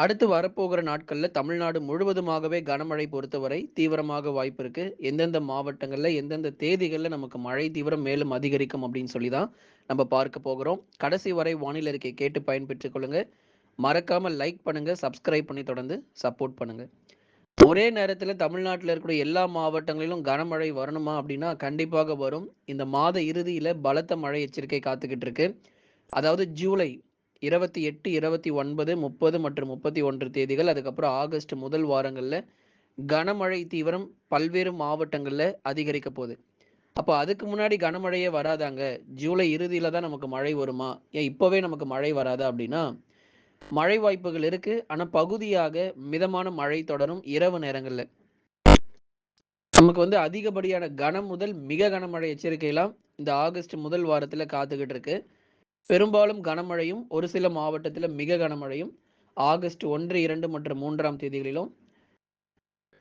அடுத்து வரப்போகிற நாட்களில் தமிழ்நாடு முழுவதுமாகவே கனமழை பொறுத்தவரை தீவிரமாக வாய்ப்பு இருக்கு. எந்தெந்த மாவட்டங்களில் எந்தெந்த தேதிகளில் நமக்கு மழை தீவிரம் மேலும் அதிகரிக்கும் அப்படின்னு சொல்லி தான் நம்ம பார்க்க போகிறோம். கடைசி வரை வானிலை அறிக்கை கேட்டு பயன்பெற்றுக் கொள்ளுங்க. மறக்காம லைக் பண்ணுங்க, சப்ஸ்கிரைப் பண்ணி தொடர்ந்து சப்போர்ட் பண்ணுங்க. ஒரே நேரத்தில் தமிழ்நாட்டில் இருக்கக்கூடிய எல்லா மாவட்டங்களிலும் கனமழை வரணுமா அப்படின்னா கண்டிப்பாக வரும். இந்த மாத இறுதியில் பலத்த மழை எச்சரிக்கை காத்துக்கிட்டு இருக்கு. அதாவது ஜூலை 28, 29, 30 மற்றும் 31 தேதிகள் அதுக்கப்புறம் ஆகஸ்ட் முதல் வாரங்கள்ல கனமழை தீவிரம் பல்வேறு மாவட்டங்கள்ல அதிகரிக்க போகுது. அப்போ அதுக்கு முன்னாடி கனமழையே வராதாங்க. ஜூலை இறுதியில தான் நமக்கு மழை வருமா? ஏன் இப்போவே நமக்கு மழை வராதா? அப்படின்னா, மழை வாய்ப்புகள் இருக்கு. ஆனால் பகுதியாக மிதமான மழை தொடரும் இரவு நேரங்களில் நமக்கு வந்து அதிகப்படியான கனம் முதல் மிக கனமழை எச்சரிக்கையெல்லாம் இந்த ஆகஸ்ட் முதல் வாரத்துல காத்துக்கிட்டு இருக்கு. பெரும்பாலும் கனமழையும், ஒரு சில மாவட்டத்தில் மிக கனமழையும் ஆகஸ்ட் 1, 2 மற்றும் மூன்றாம் தேதிகளிலும்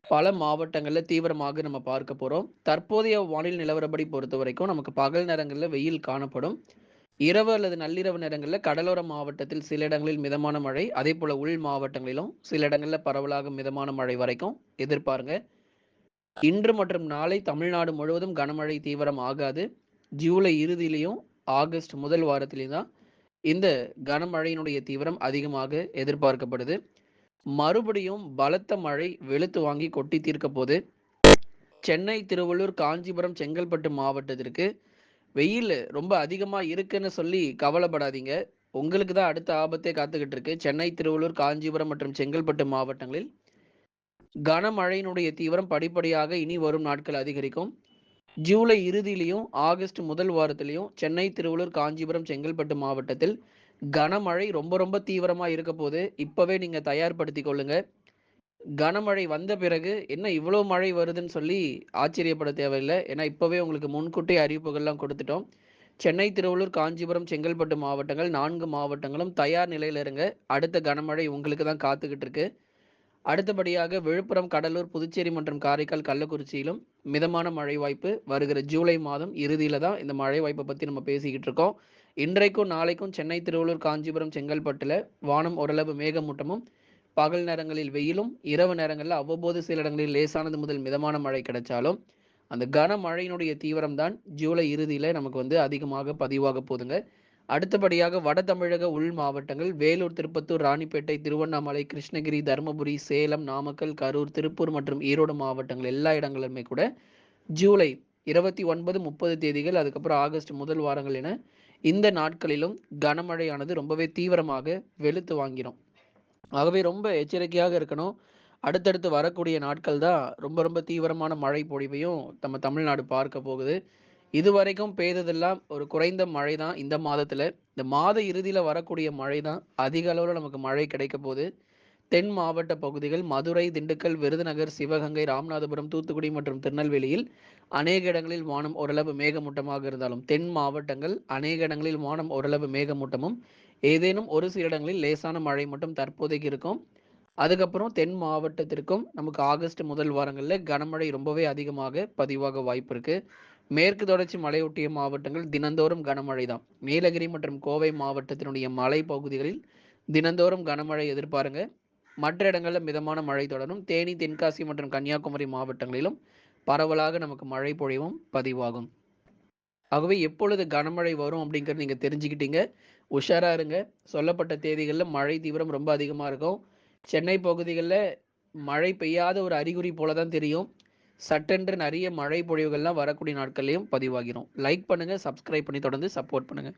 பல மாவட்டங்களில் தீவிரமாக நம்ம பார்க்க போகிறோம் தற்போதைய வானிலை நிலவரப்படி பொறுத்த வரைக்கும் நமக்கு பகல் நேரங்களில் வெயில் காணப்படும். இரவு அல்லது நள்ளிரவு நேரங்களில் கடலோர மாவட்டத்தில் சில இடங்களில் மிதமான மழை, அதே போல் உள் மாவட்டங்களிலும் சில இடங்களில் பரவலாக மிதமான மழை வரைக்கும் எதிர்பாருங்க. இன்று மற்றும் நாளை தமிழ்நாடு முழுவதும் கனமழை தீவிரம் ஆகாது. ஜூலை இறுதியிலையும் ஆகஸ்ட் முதல் வாரத்திலே தான் இந்த கனமழையினுடைய தீவிரம் அதிகமாக எதிர்பார்க்கப்படுது. மறுபடியும் பலத்த மழை வெளுத்து வாங்கி கொட்டி தீர்க்க போது. சென்னை, திருவள்ளூர், காஞ்சிபுரம், செங்கல்பட்டு மாவட்டத்திற்கு வெயில் ரொம்ப அதிகமாக இருக்குன்னு சொல்லி கவலைப்படாதீங்க. உங்களுக்கு தான் அடுத்த ஆபத்தே காத்துக்கிட்டு இருக்கு. சென்னை, திருவள்ளூர், காஞ்சிபுரம் மற்றும் செங்கல்பட்டு மாவட்டங்களில் கனமழையினுடைய தீவிரம் படிப்படியாக இனி வரும் நாட்கள் அதிகரிக்கும். ஜூலை இறுதியிலையும் ஆகஸ்ட் முதல் வாரத்திலையும் சென்னை, திருவள்ளூர், காஞ்சிபுரம், செங்கல்பட்டு மாவட்டத்தில் கனமழை ரொம்ப ரொம்ப தீவிரமாக இருக்க போது. இப்போவே நீங்கள் தயார்படுத்தி கொள்ளுங்க. கனமழை வந்த பிறகு என்ன இவ்வளோ மழை வருதுன்னு சொல்லி ஆச்சரியப்பட தேவையில்லை ஏன்னா இப்போவே உங்களுக்கு முன்கூட்டியே அறிவிப்புகள்லாம் கொடுத்துட்டோம். சென்னை, திருவள்ளூர், காஞ்சிபுரம், செங்கல்பட்டு மாவட்டங்கள் நான்கு மாவட்டங்களும் தயார் நிலையில் இருங்க. அடுத்த கனமழை உங்களுக்கு தான் காத்துக்கிட்டு இருக்கு. அடுத்தபடியாக விழுப்புரம், கடலூர், புதுச்சேரி மற்றும் காரைக்கால், கள்ளக்குறிச்சியிலும் மிதமான மழை வாய்ப்பு வருகிற ஜூலை மாதம் இறுதியில் தான் இந்த மழை வாய்ப்பை பற்றி நம்ம பேசிக்கிட்டு இருக்கோம். இன்றைக்கும், நாளைக்கும் சென்னை, திருவள்ளூர், காஞ்சிபுரம், செங்கல்பட்டில் வானம் ஓரளவு மேகமூட்டமும், பகல் நேரங்களில் வெயிலும், இரவு நேரங்களில் அவ்வப்போது சில இடங்களில் லேசானது முதல் மிதமான மழை கிடைச்சாலும், அந்த கனமழையினுடைய தீவிரம் தான் ஜூலை இறுதியில் நமக்கு வந்து அதிகமாக பதிவாக போதுங்க அடுத்தபடியாக வட தமிழக உள் மாவட்டங்கள் வேலூர், திருப்பத்தூர், ராணிப்பேட்டை, திருவண்ணாமலை, கிருஷ்ணகிரி, தருமபுரி, சேலம், நாமக்கல், கரூர், திருப்பூர் மற்றும் ஈரோடு மாவட்டங்கள் எல்லா இடங்களிலுமே கூட ஜூலை 29, 30 தேதிகள் அதுக்கப்புறம் ஆகஸ்ட் முதல் வாரங்கள் என இந்த நாட்களிலும் கனமழையானது ரொம்பவே தீவிரமாக வெளுத்து வாங்கிரும். ஆகவே ரொம்ப எச்சரிக்கையாக இருக்கணும். அடுத்தடுத்து வரக்கூடிய நாட்கள் தான் ரொம்ப ரொம்ப தீவிரமான மழை பொழிவையும் நம்ம தமிழ்நாடு பார்க்க போகுது. இதுவரைக்கும் பெய்ததெல்லாம் ஒரு குறைந்த மழை தான் இந்த மாதத்தில் இந்த மாத இறுதியில் வரக்கூடிய மழை தான் அதிக அளவில் நமக்கு மழை கிடைக்க போது. தென் மாவட்ட பகுதிகள் மதுரை, திண்டுக்கல், விருதுநகர், சிவகங்கை, ராமநாதபுரம், தூத்துக்குடி மற்றும் திருநெல்வேலியில் அநேக இடங்களில் வானம் ஓரளவு மேகமூட்டமாக இருந்தாலும், தென் மாவட்டங்கள் அநேக இடங்களில் வானம் ஓரளவு மேகமூட்டமும், ஏதேனும் ஒரு சில இடங்களில் லேசான மழை மட்டும் தற்போதைக்கு இருக்கும். அதுக்கப்புறம் தென் மாவட்டத்திற்கும் நமக்கு ஆகஸ்ட் முதல் வாரங்களில் கனமழை ரொம்பவே அதிகமாக பதிவாக வாய்ப்பு இருக்குது மேற்கு தொடர்ச்சி மலையொட்டிய மாவட்டங்கள் தினந்தோறும் கனமழை தான். நீலகிரி மற்றும் கோவை மாவட்டத்தினுடைய மலை பகுதிகளில் தினந்தோறும் கனமழை எதிர்பாருங்க. மற்ற இடங்களில் மிதமான மழை தொடரும். தேனி, தென்காசி மற்றும் கன்னியாகுமரி மாவட்டங்களிலும் பரவலாக நமக்கு மழை பொழிவும் பதிவாகும். ஆகவே எப்பொழுது கனமழை வரும் அப்படிங்கிறத நீங்கள் தெரிஞ்சுக்கிட்டீங்க. உஷாராக இருங்க. சொல்லப்பட்ட தேதிகளில் மழை தீவிரம் ரொம்ப அதிகமாக இருக்கும். சென்னை பகுதிகளில் மழை பெய்யாத ஒரு அறிகுறி போல தான் தெரியும். சட்டென்று நிறைய மழை பொழிவுகள்லாம் வரக்கூடிய நாட்கள்லையும் பதிவாகிறோம். லைக் பண்ணுங்கள் சப்ஸ்கிரைப் பண்ணி தொடர்ந்து சப்போர்ட் பண்ணுங்கள்